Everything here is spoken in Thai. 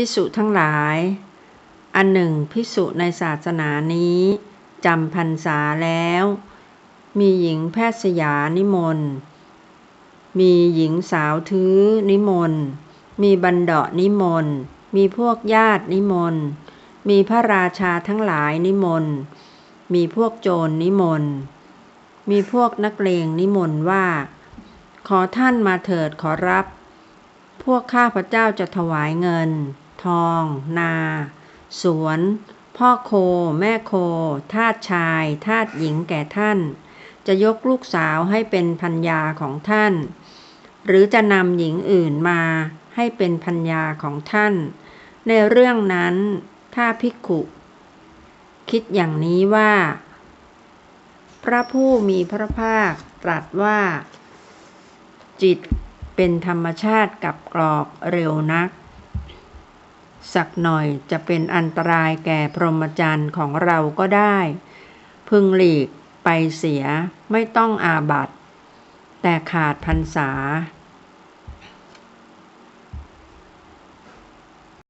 พิสุทั้งหลาย อันหนึ่งพิสุในศาสนานี้จำพรรษาแล้ว มีหญิงแพทย์สยานิมนต์มีหญิงสาวทื้อนิมนต์มีบันเดาะนิมนต์มีพวกญาตินิมนต์มีพระราชาทั้งหลายนิมนต์มีพวกโจรนิมนต์มีพวกนักเลงนิมนต์ว่า ขอท่านมาเถิดขอรับ พวกข้าพระเจ้าจะถวายเงิน ทอง นา สวน พ่อโค แม่โค ทาสชาย ทาสหญิงแก่ท่าน จะยกลูกสาวให้เป็นพัญญาของท่าน หรือจะนำหญิงอื่นมาให้เป็นพัญญาของท่าน ในเรื่องนั้น ถ้าภิกขุคิดอย่างนี้ว่า พระผู้มีพระภาคตรัสว่า จิตเป็นธรรมชาติกับกรอกเร็วนัก สักหน่อยจะเป็นอันตรายแก่พรหมจรรย์ของเราก็ได้ พึงหลีกไปเสียไม่ต้องอาบัตแต่ขาดพรรษา